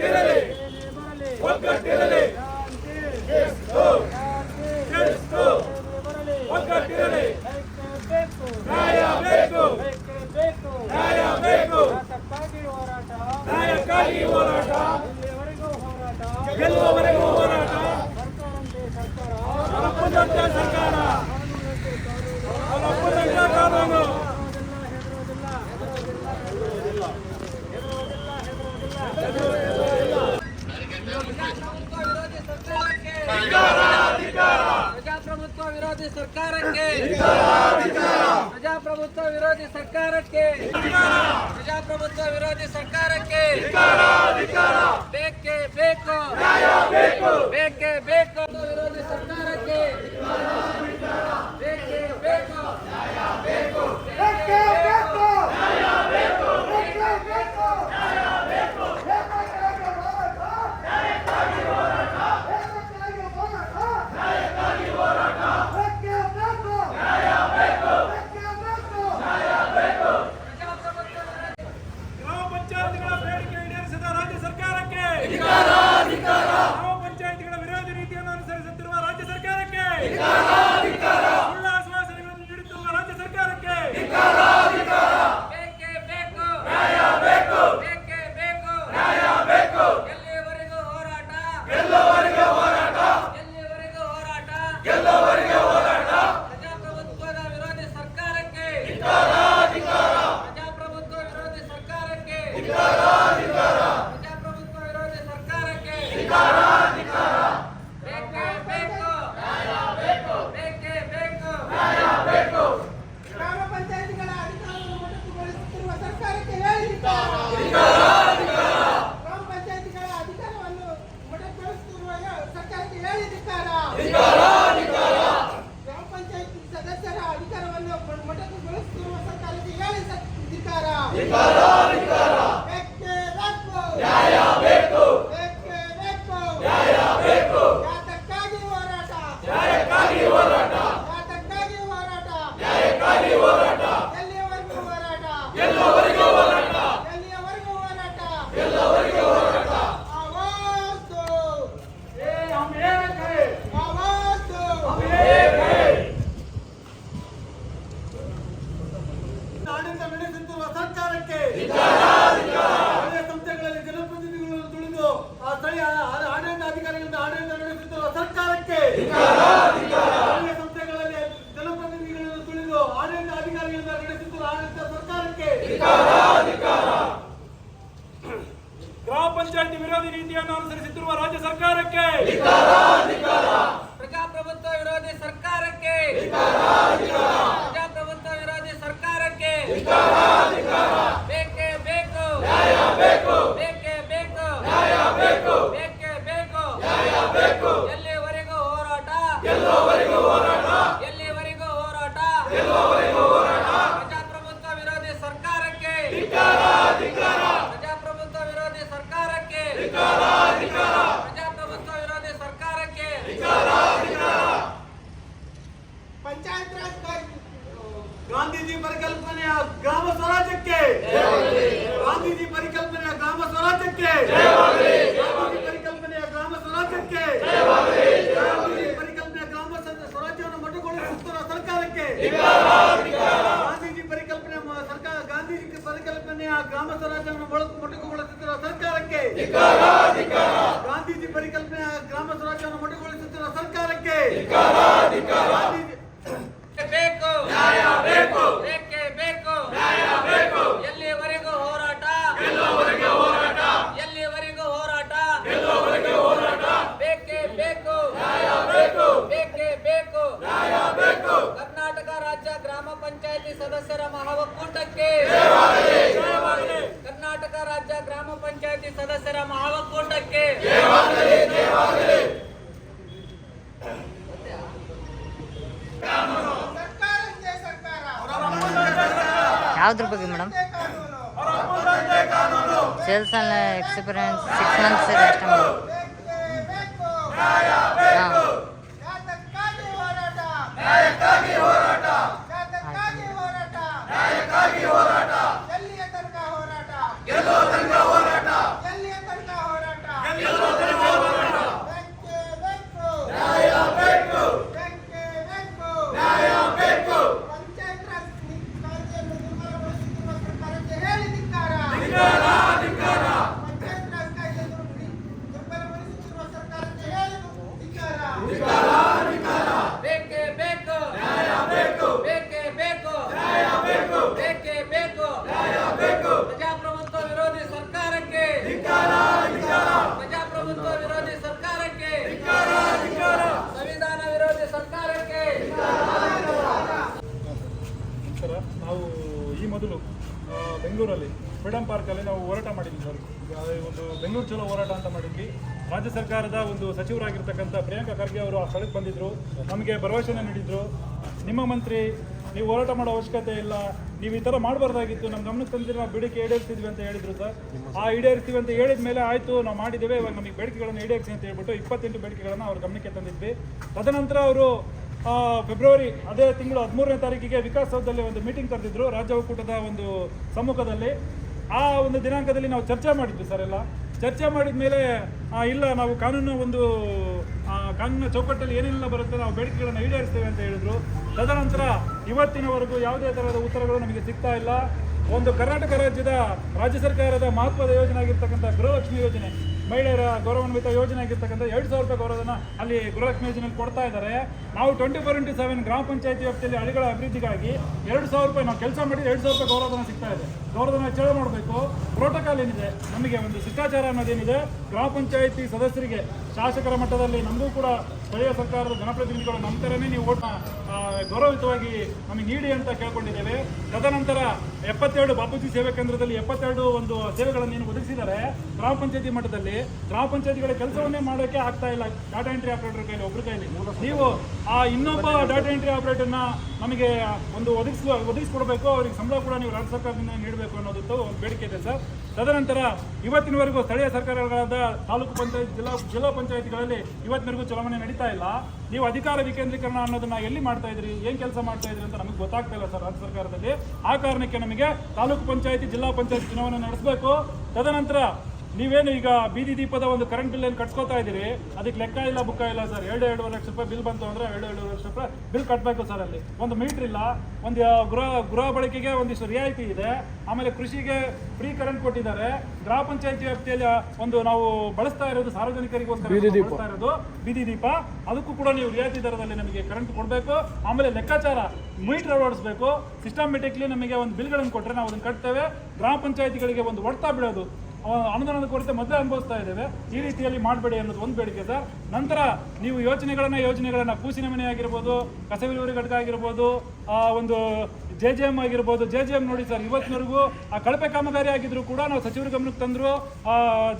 ಒಗ್ಗಟ್ಟಿರಲಿ ಒಗ್ಗಟ್ಟಿರಲಿ ಗೆಸ್ಟೋ ಗೆಸ್ಟೋ ಒಗ್ಗಟ್ಟಿರಲಿ ನ್ಯಾಯ ಬೇಕು ನ್ಯಾಯ ಬೇಕು ನ್ಯಾಯಕ್ಕಾಗಿ ಹೋರಾಟ ಗೆಲ್ಲುವವರೆಗೂ ಹೋರಾಟ ಸರ್ಕಾರ ಸರ್ಕಾರದ ಒಂದು ಸಚಿವರಾಗಿರ್ತಕ್ಕಂಥ ಪ್ರಿಯಾಂಕಾ ಖರ್ಗೆ ಅವರು ಆ ಸ್ಥಳಕ್ಕೆ ಬಂದಿದ್ದರು ನಮಗೆ ಭರವಸೆನ ನೀಡಿದರು. ನಿಮ್ಮ ಮಂತ್ರಿ, ನೀವು ಹೋರಾಟ ಮಾಡೋ ಅವಶ್ಯಕತೆ ಇಲ್ಲ. ನೀವು ಈ ಥರ ಮಾಡಬಾರ್ದಾಗಿತ್ತು. ನಮ್ಮ ಗಮನಕ್ಕೆ ತಂದಿರೋ ನಾವು ಬೇಡಿಕೆ ಈಡೇರಿಸ್ತಿದ್ವಿ ಅಂತ ಹೇಳಿದ್ರು ಸರ್. ಆ ಈಡೇರಿಸ್ತೀವಿ ಅಂತ ಹೇಳಿದ ಮೇಲೆ ಆಯಿತು, ನಾವು ಮಾಡಿದ್ದೇವೆ. ಇವಾಗ ನಮಗೆ ಬೇಡಿಕೆಗಳನ್ನು ಈಡೇರಿಸಿ ಅಂತ ಹೇಳ್ಬಿಟ್ಟು ಇಪ್ಪತ್ತೆಂಟು ಬೇಡಿಕೆಗಳನ್ನು ಅವ್ರ ಗಮನಕ್ಕೆ ತಂದಿದ್ವಿ. ತದನಂತರ ಅವರು ಫೆಬ್ರವರಿ ಅದೇ ತಿಂಗಳು ಹದಿಮೂರನೇ ತಾರೀಕಿಗೆ ವಿಕಾಸಸೌಧದಲ್ಲಿ ಒಂದು ಮೀಟಿಂಗ್ ಕರೆದಿದ್ರು, ರಾಜ್ಯ ಒಕ್ಕೂಟದ ಒಂದು ಸಮ್ಮುಖದಲ್ಲಿ. ಆ ಒಂದು ದಿನಾಂಕದಲ್ಲಿ ನಾವು ಚರ್ಚೆ ಮಾಡಿದ್ವಿ ಸರ್ ಎಲ್ಲ. ಚರ್ಚೆ ಮಾಡಿದ ಮೇಲೆ ಇಲ್ಲ, ನಾವು ಕಾನೂನು ಒಂದು ಕಾನೂನಿನ ಚೌಕಟ್ಟಲ್ಲಿ ಏನೆಲ್ಲ ಬರುತ್ತೆ ನಾವು ಬೇಡಿಕೆಗಳನ್ನು ಈಡೇರಿಸ್ತೇವೆ ಅಂತ ಹೇಳಿದ್ರು. ತದನಂತರ ಇವತ್ತಿನವರೆಗೂ ಯಾವುದೇ ಥರದ ಉತ್ತರಗಳು ನಮಗೆ ಸಿಗ್ತಾ ಇಲ್ಲ. ಒಂದು ಕರ್ನಾಟಕ ರಾಜ್ಯದ, ರಾಜ್ಯ ಸರ್ಕಾರದ ಮಹತ್ವದ ಯೋಜನೆ ಆಗಿರ್ತಕ್ಕಂಥ ಗೃಹಲಕ್ಷ್ಮಿ ಯೋಜನೆ. ಮಹಿಳೆಯರ ಗೌರವಾನ್ವಿತ ಯೋಜನೆ ಆಗಿರ್ತಕ್ಕಂಥ ಎರಡು ಸಾವಿರ ರೂಪಾಯಿ ಗೌರವಧನ ಅಲ್ಲಿ ಗೃಹಲಕ್ಷ್ಮಿ ಯೋಜನೆಯಲ್ಲಿ ಕೊಡ್ತಾ ಇದ್ದಾರೆ. ನಾವು ಟ್ವೆಂಟಿ ಫೋರ್ ಇಂಟು ಸೆವೆನ್ ಗ್ರಾಮ ಪಂಚಾಯತಿ ವ್ಯಾಪ್ತಿಯಲ್ಲಿ ಹಳ್ಳಿಗಳ ಅಭಿವೃದ್ಧಿಗಾಗಿ ಎರಡು ಸಾವಿರ ರೂಪಾಯಿ ನಾವು ಕೆಲಸ ಮಾಡಿ ಎರಡು ಸಾವಿರ ರೂಪಾಯಿ ಗೌರವಧನ ಸಿಗ್ತಾ ಇದೆ. ಗೌರವಧನ ಹೆಚ್ಚಳ ಮಾಡಬೇಕು. ಪ್ರೋಟೋಕಾಲ್ ಏನಿದೆ? ನಮಗೆ ಒಂದು ಶಿಷ್ಟಾಚಾರ ಅನ್ನೋದೇನಿದೆ. ಗ್ರಾಮ ಪಂಚಾಯತಿ ಸದಸ್ಯರಿಗೆ ಶಾಸಕರ ಮಟ್ಟದಲ್ಲಿ ನಮಗೂ ಕೂಡ ಸ್ಥಳೀಯ ಸರ್ಕಾರದ ಜನಪ್ರತಿನಿಧಿಗಳು ನಮ್ಮ ಥರನೇ ನೀವು ಓಟ್ನ ಗೌರವಯುತವಾಗಿ ನಮಗೆ ನೀಡಿ ಅಂತ ಕೇಳ್ಕೊಂಡಿದ್ದೇವೆ. ತದನಂತರ ಎಪ್ಪತ್ತೆರಡು ಬಾಪೂಜಿ ಸೇವೆ ಕೇಂದ್ರದಲ್ಲಿ ಎಪ್ಪತ್ತೆರಡು ಒಂದು ಸೇವೆಗಳನ್ನು ಏನು ಒದಗಿಸಿದ್ದಾರೆ. ಗ್ರಾಮ ಪಂಚಾಯತಿ ಮಟ್ಟದಲ್ಲಿ. ಗ್ರಾಮ ಪಂಚಾಯತಿಗಳ ಕೆಲಸವನ್ನೇ ಮಾಡೋಕ್ಕೆ ಆಗ್ತಾ ಇಲ್ಲ. ಡಾಟಾ ಎಂಟ್ರಿ ಆಪರೇಟರ್ ಕೈಲಿ ಒಬ್ಬರ ಕೈಲಿ. ನೀವು ಆ ಇನ್ನೊಬ್ಬ ಡಾಟಾ ಎಂಟ್ರಿ ಆಪರೇಟರ್ನ ನಮಗೆ ಒಂದು ಒದಗಿಸುವ, ಒದಗಿಸ್ಕೊಡ್ಬೇಕು. ಅವ್ರಿಗೆ ಸಂಬಳ ಕೂಡ ನೀವು ರಾಜ್ಯ ಸರ್ಕಾರದಿಂದ ನೀಡಬೇಕು ಅನ್ನೋದು ಒಂದು ಬೇಡಿಕೆ ಇದೆ ಸರ್. ತದನಂತರ ಇವತ್ತಿನವರೆಗೂ ಸ್ಥಳೀಯ ಸರ್ಕಾರಗಳಾದ ತಾಲೂಕು ಪಂಚಾಯತ್, ಜಿಲ್ಲಾ ಜಿಲ್ಲಾ ಪಂಚಾಯತಿಗಳಲ್ಲಿ ಇವತ್ತಿನವರೆಗೂ ಚಲಾವಣೆ ನಡೀತಾ ಇಲ್ಲ. ನೀವು ಅಧಿಕಾರ ವಿಕೇಂದ್ರೀಕರಣ ಅನ್ನೋದನ್ನ ಎಲ್ಲಿ ಮಾಡ್ತಾ ಇದ್ರಿ? ಏನ್ ಕೆಲಸ ಮಾಡ್ತಾ ಇದ್ರಿ ಅಂತ ನಮಗೆ ಗೊತ್ತಾಗ್ತಾ ಇಲ್ಲ ಸರ್, ರಾಜ್ಯ ಸರ್ಕಾರದಲ್ಲಿ. ಆ ಕಾರಣಕ್ಕೆ ನಮಗೆ ತಾಲೂಕು ಪಂಚಾಯತಿ, ಜಿಲ್ಲಾ ಪಂಚಾಯತ್ ಚುನಾವಣೆ ನಡೆಸಬೇಕು. ತದನಂತರ ನೀವೇನು ಈಗ ಬೀದಿ ದೀಪದ ಒಂದು ಕರೆಂಟ್ ಬಿಲ್ ಏನು ಕಟ್ಸ್ಕೊತಾ ಇದ್ದೀರಿ? ಅದಕ್ಕೆ ಲೆಕ್ಕ ಇಲ್ಲ ಬುಕ್ಕ ಇಲ್ಲ ಸರ್ ಎರಡು ಎರಡೂವರೆ ಲಕ್ಷ ರೂಪಾಯಿ ಬಿಲ್ ಬಂತು ಅಂದ್ರೆ ಎರಡು ಎರಡೂವರೆ ಲಕ್ಷ ರೂಪಾಯಿ ಬಿಲ್ ಕಟ್ಟಬೇಕು ಸರ್ ಅಲ್ಲಿ. ಒಂದು ಮೀಟರ್ ಇಲ್ಲ ಒಂದು ಗೃಹ ಗೃಹ ಬಳಕೆಗೆ ಒಂದಿಷ್ಟು ರಿಯಾಯಿತಿ ಇದೆ. ಆಮೇಲೆ ಕೃಷಿಗೆ ಫ್ರೀ ಕರೆಂಟ್ ಕೊಟ್ಟಿದ್ದಾರೆ. ಗ್ರಾಮ ಪಂಚಾಯತಿ ವ್ಯಾಪ್ತಿಯಲ್ಲಿ ಒಂದು ನಾವು ಬಳಸ್ತಾ ಇರೋದು ಸಾರ್ವಜನಿಕರಿಗೋಸ್ಕರ ಬಳಸ್ತಾ ಇರೋದು ಬೀದಿ ದೀಪ. ಅದಕ್ಕೂ ಕೂಡ ನೀವು ರಿಯಾಯಿತಿ ದರದಲ್ಲಿ ನಮಗೆ ಕರೆಂಟ್ ಕೊಡಬೇಕು. ಆಮೇಲೆ ಲೆಕ್ಕಾಚಾರ ಮೀಟರ್ ಅಳವಡಿಸಬೇಕು ಸಿಸ್ಟಮೆಟಿಕ್ಲಿ ನಮಗೆ ಒಂದು ಬಿಲ್ಗಳನ್ನು ಕೊಟ್ಟರೆ ನಾವು ಅದನ್ನು ಕಟ್ತೇವೆ. ಗ್ರಾಮ ಪಂಚಾಯತಿಗಳಿಗೆ ಒಂದು ಒಡ್ತಾ ಬಿಡೋದು. ಅನುದಾನದ ಕೊರತೆ ಮೊದಲೇ ಅನುಭವಿಸ್ತಾ ಇದ್ದೇವೆ. ಈ ರೀತಿಯಲ್ಲಿ ಮಾಡಬೇಡಿ ಅನ್ನೋದು ಒಂದು ಬೇಡಿಕೆ ಸರ್. ನಂತರ ನೀವು ಯೋಜನೆಗಳನ್ನ ಯೋಜನೆಗಳನ್ನ ಕೂಸಿನ ಮನೆ ಆಗಿರ್ಬೋದು ಕಸ ವಿಲೇವಾರಿ ಘಟಕ ಆಗಿರ್ಬೋದು, ಆ, ಒಂದು ಜೆ ಜೆ ಎಂ ಆಗಿರ್ಬೋದು, ಜೆ ಜೆ ಎಂ ನೋಡಿ ಸರ್, ಇವತ್ತಿನವರೆಗೂ ಆ ಕಳಪೆ ಕಾಮಗಾರಿ ಆಗಿದ್ರು ಕೂಡ ನಾವು ಸಚಿವರ ಗಮನಕ್ಕೆ ತಂದ್ರು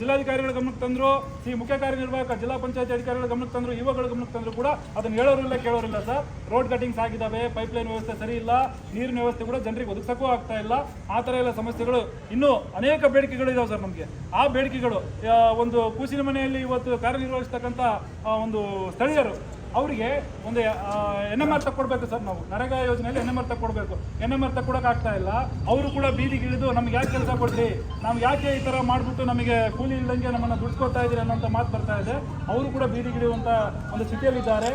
ಜಿಲ್ಲಾಧಿಕಾರಿಗಳ ಗಮನಕ್ಕೆ ತಂದ್ರು ಈ ಮುಖ್ಯ ಕಾರ್ಯನಿರ್ವಾಹಕ, ಜಿಲ್ಲಾ ಪಂಚಾಯತಿ ಅಧಿಕಾರಿಗಳ ಗಮನಕ್ಕೆ ತಂದರು ಯುವಗಳ ಗಮನಕ್ಕೆ ತಂದ್ರು ಕೂಡ ಅದನ್ನ ಹೇಳೋರಿಲ್ಲ ಕೇಳೋರಿಲ್ಲ ಸರ್. ರೋಡ್ ಕಟಿಂಗ್ಸ್ ಆಗಿದ್ದಾವೆ ಪೈಪ್ಲೈನ್ ವ್ಯವಸ್ಥೆ ಸರಿ ಇಲ್ಲ, ನೀರಿನ ವ್ಯವಸ್ಥೆ ಕೂಡ ಜನರಿಗೆ ಒದಗಿಸೋಕ್ಕೂ ಆಗ್ತಾ ಇಲ್ಲ. ಆ ಥರ ಎಲ್ಲ ಸಮಸ್ಯೆಗಳು ಇನ್ನೂ ಅನೇಕ ಬೇಡಿಕೆಗಳು ಇದಾವೆ ಸರ್ ನಮಗೆ. ಆ ಬೇಡಿಕೆಗಳು ಒಂದು ಕೂಸಿನ ಮನೆಯಲ್ಲಿ ಇವತ್ತು ಕಾರ್ಯನಿರ್ವಹಿಸ್ತಕ್ಕಂಥ ಒಂದು ಸ್ಥಳೀಯರು ಅವರಿಗೆ ಒಂದು ಎನ್ ಎಂ ಆರ್ ತಕ್ಕೊಡ್ಬೇಕು ಸರ್ ನಾವು. ನರೇಗಾ ಯೋಜನೆಯಲ್ಲಿ ಎನ್ ಎಂ ಆರ್ ತಕ್ಕೊಡ್ಬೇಕು ಎನ್ ಎಂ ಆರ್ ತಕ್ಕೊಡಕ್ಕೆ ಆಗ್ತಾ ಇಲ್ಲ. ಅವರು ಕೂಡ ಬೀದಿಗಿಳಿದು ನಮ್ಗೆ ಯಾಕೆ ಕೆಲಸ ಕೊಡ್ರಿ? ನಾವು ಯಾಕೆ ಈ ಥರ ಮಾಡಿಬಿಟ್ಟು ನಮಗೆ ಕೂಲಿ ಇಲ್ಲದಂಗೆ ನಮ್ಮನ್ನು ದುಡ್ಸ್ಕೊತಾ ಇದ್ದೀರಿ ಅನ್ನೋಂಥ ಮಾತು ಬರ್ತಾ ಇದೆ. ಅವರು ಕೂಡ ಬೀದಿಗಿಳಿಯುವಂಥ ಒಂದು ಸ್ಥಿತಿಯಲ್ಲಿದ್ದಾರೆ.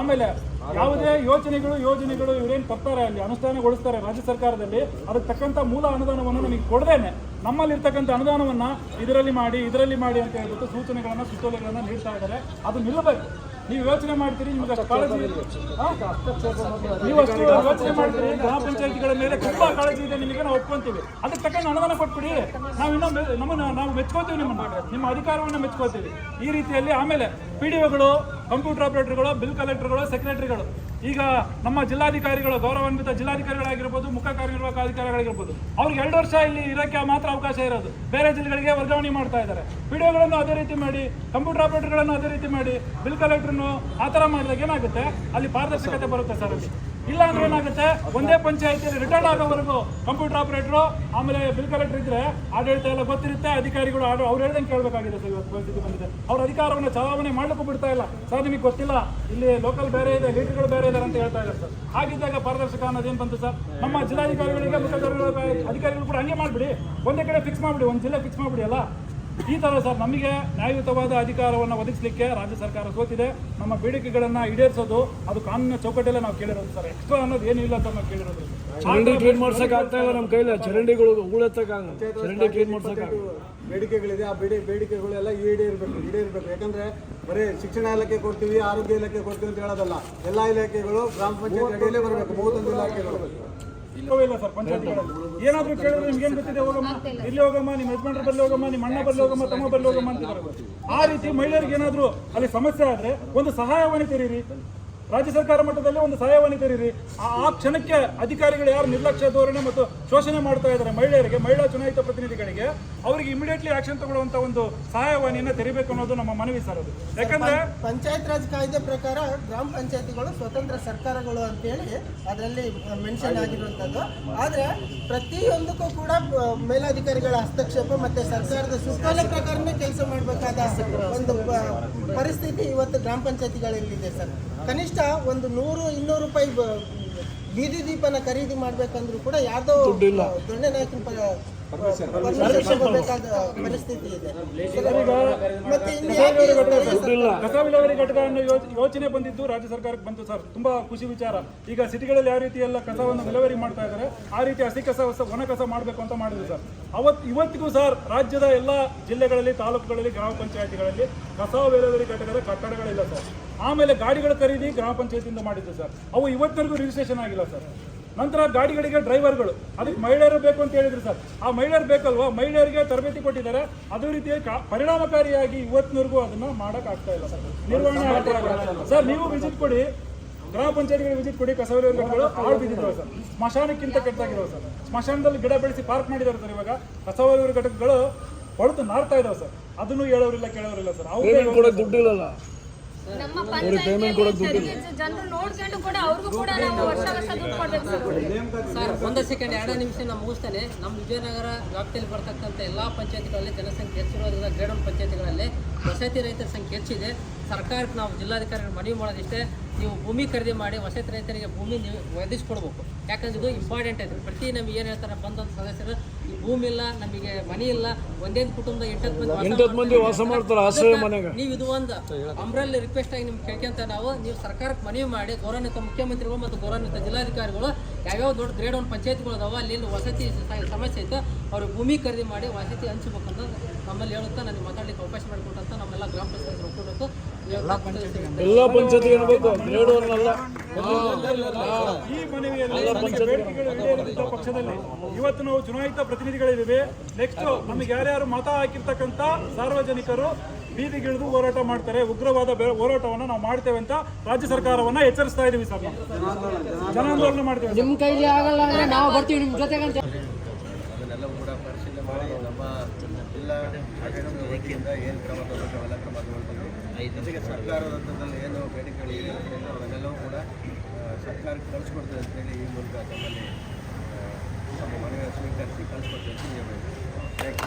ಆಮೇಲೆ ಯಾವುದೇ ಯೋಜನೆಗಳು ಯೋಜನೆಗಳು ಇವರೇನು ತರ್ತಾರೆ ಅಲ್ಲಿ, ಅನುಷ್ಠಾನಗೊಳಿಸ್ತಾರೆ ರಾಜ್ಯ ಸರ್ಕಾರದಲ್ಲಿ, ಅದಕ್ಕೆ ತಕ್ಕಂತ ಮೂಲ ಅನುದಾನವನ್ನು ನಮಗೆ ಕೊಡದೇನೆ. ನಮ್ಮಲ್ಲಿರ್ತಕ್ಕಂಥ ಅನುದಾನವನ್ನ ಇದರಲ್ಲಿ ಮಾಡಿ ಇದರಲ್ಲಿ ಮಾಡಿ ಅಂತ ಹೇಳ್ಬಿಟ್ಟು ಸೂಚನೆಗಳನ್ನ, ಸುತ್ತೋಲೆಗಳನ್ನ ನೀಡ್ತಾ ಇದ್ದಾರೆ. ಅದು ನಿಲ್ಲಬೇಕು. ನೀವು ಯೋಚನೆ ಮಾಡ್ತೀರಿ ನಿಮ್ಗೆ ಅಷ್ಟು ಕಾಳಜಿ? ನೀವು ಅಷ್ಟು ಯೋಚನೆ ಮಾಡ್ತೀರಿ ಗ್ರಾಮ ಪಂಚಾಯತಿಗಳ ಮೇಲೆ ತುಂಬಾ ಕಾಳಜಿ ಇದೆ ನಿಮಗೆ ನಾವು ಒಪ್ಕೊಂತೀವಿ. ಅದಕ್ಕೆ ತಕ್ಕಂಗೆ ಅನುದಾನ ಕೊಟ್ಬಿಡಿ. ನಾವು ಇನ್ನೂ ಮೆ- ನಮ್ಮನ್ನ ನಾವು ಮೆಚ್ಕೋತೀವಿ ನಿಮ್ಮನ್ನ. ನಿಮ್ಮ ಅಧಿಕಾರವನ್ನು ಮೆಚ್ಕೋತೀವಿ. ಈ ರೀತಿಯಲ್ಲಿ ಆಮೇಲೆ ಪಿ ಡಿ ಒಗಳು ಕಂಪ್ಯೂಟರ್ ಆಪರೇಟರ್ಗಳು, ಬಿಲ್ ಕಲೆಕ್ಟರ್ಗಳು, ಸೆಕ್ರೆಟರಿಗಳು. ಈಗ ನಮ್ಮ ಜಿಲ್ಲಾಧಿಕಾರಿಗಳು, ಗೌರವಾನ್ವಿತ ಜಿಲ್ಲಾಧಿಕಾರಿಗಳಾಗಿರ್ಬೋದು, ಮುಖ್ಯ ಕಾರ್ಯನಿರ್ವಾಹಕ ಅಧಿಕಾರಿಗಳಾಗಿರ್ಬೋದು, ಅವ್ರಿಗೆ ಎರಡು ವರ್ಷ ಇಲ್ಲಿ ಇರೋಕ್ಕೆ ಮಾತ್ರ ಅವಕಾಶ ಇರೋದು. ಬೇರೆ ಜಿಲ್ಲೆಗಳಿಗೆ ವರ್ಗಾವಣೆ ಮಾಡ್ತಾ ಇದ್ದಾರೆ. ವಿಡಿಯೋಗಳನ್ನು ಅದೇ ರೀತಿ ಮಾಡಿ, ಕಂಪ್ಯೂಟರ್ ಆಪರೇಟರ್ಗಳನ್ನು ಅದೇ ರೀತಿ ಮಾಡಿ, ಬಿಲ್ ಕಲೆಕ್ಟರ್ನು ಆ ಥರ ಮಾಡಿದಾಗ ಏನಾಗುತ್ತೆ? ಅಲ್ಲಿ ಪಾರದರ್ಶಕತೆ ಬರುತ್ತೆ ಸರ್ ಅಲ್ಲಿ. ಇಲ್ಲ ಅಂದ್ರೆ ಏನಾಗುತ್ತೆ? ಒಂದೇ ಪಂಚಾಯತಿಯಲ್ಲಿ ರಿಟರ್ನ್ ಆಗೋವರೆಗೂ ಕಂಪ್ಯೂಟರ್ ಆಪರೇಟರು ಆಮೇಲೆ ಬಿಲ್ ಕಲೆಕ್ಟರ್ ಇದ್ರೆ ಆಡಳಿತ ಎಲ್ಲ ಗೊತ್ತಿರುತ್ತೆ, ಅಧಿಕಾರಿಗಳು ಅವ್ರು ಹೇಳ್ದಂಗೆ ಕೇಳಬೇಕಾಗಿದೆ ಸರ್ ಇವತ್ತು ಬಂದಿದೆ. ಅವ್ರ ಅಧಿಕಾರವನ್ನು ಚಲಾವಣೆ ಮಾಡ್ಲಿಕ್ಕೂ ಬಿಡ್ತಾ ಇಲ್ಲ. ಸರ್, ನಿಮಗೆ ಗೊತ್ತಿಲ್ಲ, ಇಲ್ಲಿ ಲೋಕಲ್ ಬೇರೆ ಇದೆ ಲೀಡರ್ಗಳು ಬೇರೆ ಇದ್ದಾರೆ ಅಂತ ಹೇಳ್ತಾ ಇದ್ದಾರೆ ಸರ್. ಹಾಗಿದ್ದಾಗ ಪಾರದರ್ಶಕ ಅನ್ನೋದೇನು ಬಂತು ಸರ್? ನಮ್ಮ ಜಿಲ್ಲಾಧಿಕಾರಿಗಳಿಗೆ ಮುಖ್ಯ ಅಧಿಕಾರಿಗಳು ಕೂಡ ಹಂಗೆ ಮಾಡಿಬಿಡಿ. ಒಂದೇ ಕಡೆ ಫಿಕ್ಸ್ ಮಾಡಿಬಿಡಿ, ಒಂದು ಜಿಲ್ಲೆ ಫಿಕ್ಸ್ ಮಾಡಿಬಿಡಿ ಅಲ್ಲ? ಈ ಥರ ಸರ್ ನಮಗೆ ನ್ಯಾಯಯುತವಾದ ಅಧಿಕಾರವನ್ನು ಒದಗಿಸಲಿಕ್ಕೆ ರಾಜ್ಯ ಸರ್ಕಾರ ಸೋತಿದೆ. ನಮ್ಮ ಬೇಡಿಕೆಗಳನ್ನು ಈಡೇರಿಸೋದು ಅದು ಕಾನೂನಿನ ಚೌಕಟ್ಟಲ್ಲೇ ನಾವು ಕೇಳಿರೋದು ಸರ್. ಎಕ್ಸ್ಟ್ರಾ ಅನ್ನೋದು ಏನಿಲ್ಲ ಇಲ್ಲ ಅಂತ ನಾವು ಕೇಳಿರೋದು. ಚರಂಡಿ ಕ್ಲೀನ್ ಮಾಡ್ಸಕ್ ಆಗ್ತಾ ಇಲ್ಲ ನಮ್ಮ ಕೈಲಿ? ಚರಂಡಿಗಳು ಹೂಳೆತ್ತಕ್ಕಾಗಲ್ಲ ಚರಂಡಿ ಕ್ಲೀನ್ ಮಾಡ್ಸಕ್ಕೆ ಬೇಡಿಕೆಗಳಿದೆ. ಆ ಬೇಡಿ ಬೇಡಿಕೆಗಳೆಲ್ಲ ಈಡೇರಬೇಕು ಈಡೇರಬೇಕು. ಯಾಕಂದ್ರೆ ಬರೀ ಶಿಕ್ಷಣ ಇಲಾಖೆ ಕೊಡ್ತೀವಿ ಆರೋಗ್ಯ ಇಲಾಖೆ ಕೊಡ್ತೀವಿ ಅಂತ ಹೇಳೋದಲ್ಲ. ಎಲ್ಲ ಇಲಾಖೆಗಳು ಗ್ರಾಮ ಪಂಚಾಯತ್ ಅಡಿಯಲ್ಲೇ ಬರಬೇಕು. ಮೂವತ್ತೊಂದು ಇಲಾಖೆಗಳು. ಇಲ್ಲ ಸರ್, ಪಂಚಾಯತ್ಗಳಲ್ಲಿ. ಏನಾದರೂ ಕೇಳಿದ್ರೆ ನಿಮ್ಗೆ ಏನ್ ಗೊತ್ತಿದೆ, ಹೋಗಮ್ಮ. ಇಲ್ಲಿ ಹೋಗಮ್ಮ, ನಿಮ್ಮ ಯಜಮಾನ್ರ ಬಲ್ಲಿ ಹೋಗಮ್ಮ, ನಿಮ್ಮ ಅಣ್ಣ ಬಲ್ಲಿ ಹೋಗಮ್ಮ, ತಮ್ಮ ಬಲ್ಲಿ ಹೋಗಮ್ಮ ಅಂತ ಆ ರೀತಿ ಮಹಿಳೆಯರಿಗೆ ಏನಾದರೂ ಅಲ್ಲಿ ಸಮಸ್ಯೆ ಆದ್ರೆ ಒಂದು ಸಹಾಯವಾಣಿ ತೆರೀರಿ. ರಾಜ್ಯ ಸರ್ಕಾರ ಮಟ್ಟದಲ್ಲಿ ಒಂದು ಸಹಾಯವಾಣಿ ತೆರೀರಿ. ಆ ಕ್ಷಣಕ್ಕೆ ಅಧಿಕಾರಿಗಳು ಯಾರು ನಿರ್ಲಕ್ಷ್ಯ ಧೋರಣೆ ಮತ್ತು ಶೋಷಣೆ ಮಾಡ್ತಾ ಇದ್ದಾರೆ ಮಹಿಳೆಯರಿಗೆ ಮಹಿಳಾ ಚುನಾಯಿತ ಪ್ರತಿನಿಧಿಗಳಿಗೆ ಅವರಿಗೆ ಇಮಿಡಿಯೇಟ್ಲಿ ಆಕ್ಷನ್ ತಗೊಳ್ಳುವಂತ ಒಂದು ಸಹಾಯವಾಣಿಯನ್ನು ತೆರಿಬೇಕು ಅನ್ನೋದು ನಮ್ಮ ಮನವಿ ಸರ್ ಅದು. ಯಾಕಂದ್ರೆ ಪಂಚಾಯತ್ ರಾಜ್ ಕಾಯ್ದೆ ಪ್ರಕಾರ ಗ್ರಾಮ ಪಂಚಾಯತಿಗಳು ಸ್ವತಂತ್ರ ಸರ್ಕಾರಗಳು ಅಂತೇಳಿ ಅದರಲ್ಲಿ ಮೆನ್ಷನ್ ಆಗಿರುವಂಥದ್ದು ಆದರೆ ಪ್ರತಿಯೊಂದಕ್ಕೂ ಕೂಡ ಮೇಲಾಧಿಕಾರಿಗಳ ಹಸ್ತಕ್ಷೇಪ ಮತ್ತೆ ಸರ್ಕಾರದ ಸುತ್ತೋಲೆ ಪ್ರಕಾರನೇ ಕೆಲಸ ಮಾಡಬೇಕಾದ ಒಂದು ಪರಿಸ್ಥಿತಿ ಇವತ್ತು ಗ್ರಾಮ ಪಂಚಾಯತಿಗಳಲ್ಲಿದೆ ಸರ್. ಕನಿಷ್ಠ ಒಂದು ನೂರು ಇನ್ನೂರು ರೂಪಾಯಿ ಬೀದಿ ದೀಪನ ಖರೀದಿ ಮಾಡ್ಬೇಕಂದ್ರೂ ಕೂಡ ಯಾರ್ದೋ ದೊಣ್ಣೆ ನಾಯಕನ ಪರ್ಮಿಷನ್ ಪರಿಸ್ಥಿತಿ ಇದೆ. ಮತ್ತೆ ಯೋಚನೆ ಬಂದಿದ್ದು ರಾಜ್ಯ ಸರ್ಕಾರಕ್ಕೆ ಬಂತು ಸರ್. ತುಂಬಾ ಖುಷಿ ವಿಚಾರ. ಈಗ ಸಿಟಿಗಳಲ್ಲಿ ಯಾವ ರೀತಿ ಎಲ್ಲ ಕಸವನ್ನು ವಿಲೇವಾರಿ ಮಾಡ್ತಾ ಇದ್ದಾರೆ ಆ ರೀತಿ ಹಸಿ ಕಸ ಹೊಸ- ಒಣ ಕಸ ಮಾಡಬೇಕು ಅಂತ ಮಾಡಿದ್ರು ಸರ್. ಅವತ್ತು ಇವತ್ತಿಗೂ ಸರ್ ರಾಜ್ಯದ ಎಲ್ಲ ಜಿಲ್ಲೆಗಳಲ್ಲಿ ತಾಲೂಕುಗಳಲ್ಲಿ ಗ್ರಾಮ ಪಂಚಾಯತಿಗಳಲ್ಲಿ ಕಸ ವಿಲೇವಾರಿ ಘಟಕದ ಕಟ್ಟಡಗಳಿಲ್ಲ ಸರ್. ಆಮೇಲೆ ಗಾಡಿಗಳ ಖರೀದಿ ಗ್ರಾಮ ಪಂಚಾಯತಿಯಿಂದ ಮಾಡಿದ್ದು ಸರ್. ಅವು ಇವತ್ತಿಗೂ ರಿಜಿಸ್ಟ್ರೇಷನ್ ಆಗಿಲ್ಲ ಸರ್. ನಂತರ ಗಾಡಿಗಳಿಗೆ ಡ್ರೈವರ್ಗಳು. ಅದಕ್ಕೆ ಮಹಿಳೆಯರು ಬೇಕು ಅಂತ ಹೇಳಿದ್ರು ಸರ್. ಆ ಮಹಿಳೆಯರು ಬೇಕಲ್ವಾ? ಮಹಿಳೆಯರಿಗೆ ತರಬೇತಿ ಕೊಟ್ಟಿದ್ದಾರೆ. ಅದೇ ರೀತಿ ಪರಿಣಾಮಕಾರಿಯಾಗಿ ಇವತ್ತಿನವರೆಗೂ ಅದನ್ನ ಮಾಡಕ್ ಆಗ್ತಾ ಇಲ್ಲ ಸರ್. ನಿರ್ವಹಣೆ ಆಗ್ತಾ ಸರ್ ನೀವು ವಿಸಿಟ್ ಕೊಡಿ. ಗ್ರಾಮ ಪಂಚಾಯತ್ಗಳಿಗೆ ವಿಸಿಟ್ ಕೊಡಿ. ಕಸ ವಿಲೇವಾರಿ ಘಟಕಗಳು ಹಾಳು ಬಿದ್ದಿದ್ದಾವೆ ಸರ್. ಸ್ಮಶಾನಕ್ಕಿಂತ ಕೆಟ್ಟದಾಗಿದ್ದಾವೆ ಸರ್. ಸ್ಮಶಾನದಲ್ಲಿ ಗಿಡ ಬೆಳೆಸಿ ಪಾರ್ಕ್ ಮಾಡಿದ್ದಾರೆ ಸರ್ ಇವಾಗ. ಕಸ ಘಟಕಗಳು ಹೊಡೆದು ನಾರ್ತಾ ಇದಾವೆ ಸರ್. ಅದನ್ನು ಹೇಳೋರಿಲ್ಲ ಕೇಳೋರಿಲ್ಲ ಸರ್. ಅವ್ರು ದುಡ್ಡು ದುಡ್ಡಿಲ್ಲಲ್ಲ? ನಮ್ಮ ಜನರು ನೋಡ್ಕೊಂಡು ಕೂಡ ಅವ್ರಿಗೂ ಕೂಡ ನಾವು ವರ್ಷ ವರ್ಷ ದುಡ್ಡು ಕೊಡ್ಬೇಕು ಸರ್. ಒಂದು ಸೆಕೆಂಡ್ ಎರಡು ನಿಮಿಷ ನಾನು ಮುಗಿಸ್ತೇನೆ. ನಮ್ಮ ವಿಜಯನಗರ ವ್ಯಾಪ್ತಿಯಲ್ಲಿ ಬರ್ತಕ್ಕಂಥ ಎಲ್ಲ ಪಂಚಾಯತ್ಗಳಲ್ಲಿ ಜನಸಂಖ್ಯೆ ಹೆಚ್ಚಿರೋದ್ರಿಂದ ಗ್ರೇಡ್ ಒನ್ ಪಂಚಾಯತಿಗಳಲ್ಲಿ ವಸತಿ ರೈತರ ಸಂಖ್ಯೆ ಹೆಚ್ಚಿದೆ. ಸರ್ಕಾರಕ್ಕೆ ನಾವು ಜಿಲ್ಲಾಧಿಕಾರಿಗಳು ಮನವಿ ಮಾಡೋದಿಷ್ಟೇ. ನೀವು ಭೂಮಿ ಖರೀದಿ ಮಾಡಿ ವಸತಿ ರೈತರಿಗೆ ಭೂಮಿ ನೀವು ಒದಗಿಸ್ಕೊಡ್ಬೇಕು. ಯಾಕಂದ್ರೆ ಇದು ಇಂಪಾರ್ಟೆಂಟ್ ಐತೆ ಪ್ರತಿ ನಮ್ಗೆ ಏನು ಹೇಳ್ತಾರೆ ಬಂದಂಥ ಸದಸ್ಯರು ಭೂಮಿ ಇಲ್ಲ ನಮಗೆ ಮನೆ ಇಲ್ಲ ಒಂದೇ ಕುಟುಂಬದ ಎಂಟತ್ತು ಮಂದಿ ವಾಸ ಮಾಡ್ತಾರೆ. ಆಶ್ರಯ ಮನೆಗೆ. ನೀವು ಇದು ಒಂದು ಅಂಬ್ರಲ್ಲಿ ರಿಕ್ವೆಸ್ಟ್ ಆಗಿ ನಿಮ್ಗೆ ಕೇಳ್ಕೊಂತ ನಾವು ನೀವು ಸರ್ಕಾರಕ್ಕೆ ಮನವಿ ಮಾಡಿ ಗೌರವಾನ್ವಿತ ಮುಖ್ಯಮಂತ್ರಿಗಳು ಮತ್ತು ಗೌರವಾನ್ವಿತ ಜಿಲ್ಲಾಧಿಕಾರಿಗಳು ಯಾವ್ಯಾವ ದೊಡ್ಡ ಗ್ರೇಡ್ ಒಂದು ಪಂಚಾಯತ್ಗಳು ಅದಾವ ಅಲ್ಲಿ ವಸತಿ ಸಮಸ್ಯೆ ಐತೆ ಅವ್ರಿಗೆ ಭೂಮಿ ಖರೀದಿ ಮಾಡಿ ವಸತಿ ಹಂಚಬೇಕಂತ ನಮ್ಮಲ್ಲಿ ಹೇಳುತ್ತಾ ನನಗೆ ಮಾತಾಡ್ಲಿಕ್ಕೆ ಅವಕಾಶ ಮಾಡಿಕೊಟ್ಟಂತ ನಮ್ಮೆಲ್ಲ ಗ್ರಾಮ ಪಂಚಾಯತ್ ಒಪ್ಕೊಬೇಕು. ಎಲ್ಲ ಪಂಚಾಯತಿ ಇರಬೇಕು ಈಡೇರಿದ ಪಕ್ಷದಲ್ಲಿ ಇವತ್ತು ನಾವು ಚುನಾಯಿತ ಪ್ರತಿನಿಧಿಗಳಿದ್ದೇವೆ. ನೆಕ್ಸ್ಟ್ ನಮಗೆ ಯಾರ್ಯಾರು ಮತ ಹಾಕಿರ್ತಕ್ಕಂಥ ಸಾರ್ವಜನಿಕರು ಬೀದಿಗಿಳಿದು ಹೋರಾಟ ಮಾಡ್ತಾರೆ ಉಗ್ರವಾದ ಹೋರಾಟವನ್ನು ನಾವು ಮಾಡ್ತೇವೆ ಅಂತ ರಾಜ್ಯ ಸರ್ಕಾರವನ್ನ ಎಚ್ಚರಿಸ್ತಾ ಇದೀವಿ ಸರ್ ಜನಾಂದೋಲನ ಮಾಡ್ತೇವೆ. ನಿಮ್ಮ ಕೈಲಿ ಆಗಲ್ಲ ಅಂದ್ರೆ ನಾವು ಬರ್ತೀವಿ ನಿಮ್ಮ ಜೊತೆಗೆ ಅದನ್ನೆಲ್ಲವೂ ಕೂಡ ಪರಿಶೀಲನೆ ಮಾಡಿ ನಮ್ಮ ಜಿಲ್ಲಾ ಆಡಳಿತ ವತಿಯಿಂದ ಏನು ಕ್ರಮ ತಗೋಬೇಕು ಅವೆಲ್ಲ ಕ್ರಮ ತಗೊಳ್ತೀವಿ ಜೊತೆಗೆ ಸರ್ಕಾರದ ಹಂತದಲ್ಲಿ ಏನು ಬೇಡಿಕೆಗಳಿವೆ ಏನಿದೆ ಅವನ್ನೆಲ್ಲವೂ ಕೂಡ ಸರ್ಕಾರಕ್ಕೆ ಕಳಿಸ್ಕೊಡ್ತೇವೆ ಅಂತೇಳಿ ಈ ಮೂಲಕ ತಮ್ಮಲ್ಲಿ ತಮ್ಮ ನಮ್ಮ ಮನವಿ ಸ್ವೀಕರಿಸಿ ಕಳಿಸ್ಕೊಡ್ತೇವೆ ಅಂತ ಹೇಳ್ಬೇಕು.